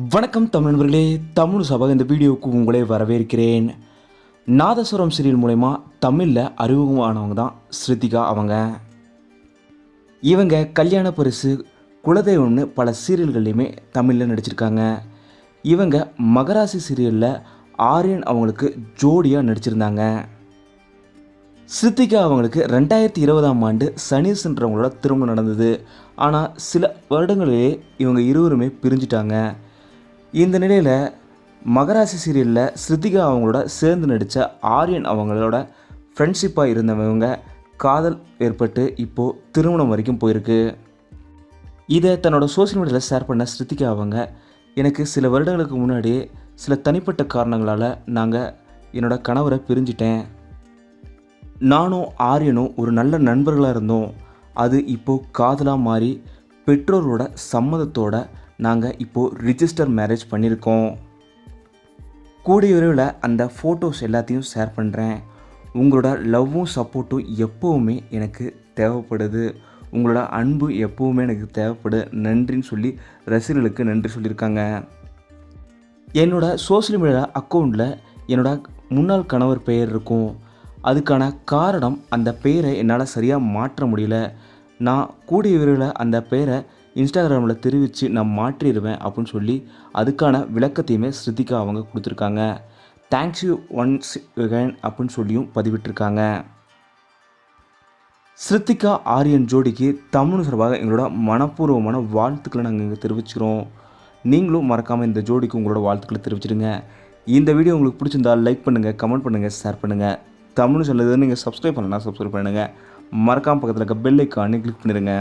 வணக்கம் தமிழ் நண்பர்களே. தமிழ் சபா இந்த வீடியோவுக்கு உங்களே வரவேற்கிறேன். நாதஸ்வரம் சீரியல் மூலயமா தமிழில் அறிமுகமானவங்க தான் ஸ்ருதிகா அவங்க. இவங்க கல்யாண பரிசு குலதெய்வம்னு பல சீரியல்கள்லையுமே தமிழில் நடிச்சிருக்காங்க. இவங்க மகராசி சீரியலில் ஆரியன் அவங்களுக்கு ஜோடியாக நடிச்சிருந்தாங்க. ஸ்ருத்திகா அவங்களுக்கு ரெண்டாயிரத்தி இருபதாம் ஆண்டு சனீஸ்ன்றவங்களோட திருமணம் நடந்தது. ஆனால் சில வருடங்களிலே இவங்க இருவருமே பிரிஞ்சிட்டாங்க. இந்த நிலையில் மகராசி சீரியலில் ஸ்ருதிகா அவங்களோட சேர்ந்து நடித்த ஆரியன் அவங்களோட ஃப்ரெண்ட்ஷிப்பாக இருந்தவங்க காதல் ஏற்பட்டு இப்போது திருமணம் வரைக்கும் போயிருக்கு. இதை தன்னோட சோஷியல் மீடியாவில் ஷேர் பண்ண ஸ்ருதிகா அவங்க எனக்கு சில வருடங்களுக்கு முன்னாடியே சில தனிப்பட்ட காரணங்களால் நாங்கள் என்னோட கணவரை பிரிஞ்சிட்டேன். நானும் ஆரியனும் ஒரு நல்ல நண்பர்களாக இருந்தோம். அது இப்போது காதலாக மாறி பெற்றோரோட சம்மதத்தோட நாங்கள் இப்போது ரிஜிஸ்டர் மேரேஜ் பண்ணியிருக்கோம் கூடிய அந்த ஃபோட்டோஸ் எல்லாத்தையும் ஷேர் பண்ணுறேன் உங்களோட லவ்வும் சப்போர்ட்டும் எப்போவுமே எனக்கு தேவைப்படுது. உங்களோட அன்பு எப்போவுமே எனக்கு தேவைப்படு நன்றின்னு சொல்லி ரசிகர்களுக்கு நன்றி சொல்லியிருக்காங்க. என்னோடய சோஷியல் மீடியா அக்கௌண்ட்டில் என்னோட முன்னாள் கணவர் பெயர் இருக்கும். அதுக்கான காரணம் அந்த பெயரை என்னால் சரியாக மாற்ற முடியல. நான் கூடிய விரைவில் அந்த பெயரை இன்ஸ்டாகிராமில் தெரிவித்து நான் மாற்றிடுவேன் அப்படின்னு சொல்லி அதுக்கான விளக்கத்தையுமே ஸ்ருதிகா அவங்க கொடுத்துருக்காங்க. தேங்க்ஸ் யூ ஒன்ஸ் அகைன் அப்படின்னு சொல்லியும் பதிவிட்டிருக்காங்க. ஸ்ருத்திகா ஆரியன் ஜோடிக்கு தமிழ் சார்பாக எங்களோட மனப்பூர்வமான வாழ்த்துக்களை நாங்கள் இங்கே தெரிவிச்சுக்கிறோம். நீங்களும் மறக்காமல் இந்த ஜோடிக்கு உங்களோட வாழ்த்துக்களை தெரிவிச்சிடுங்க. இந்த வீடியோ உங்களுக்கு பிடிச்சிருந்தா லைக் பண்ணுங்கள் கமெண்ட் பண்ணுங்கள் ஷேர் பண்ணுங்கள் தமிழ் சொல்லுது நீங்கள் சப்ஸ்கிரைப் பண்ணலாம் சப்ஸ்கிரைப் பண்ணுங்கள் மறக்காமல் பக்கத்தில் இருக்க பெல் ஐக்கானே கிளிக் பண்ணிடுங்க.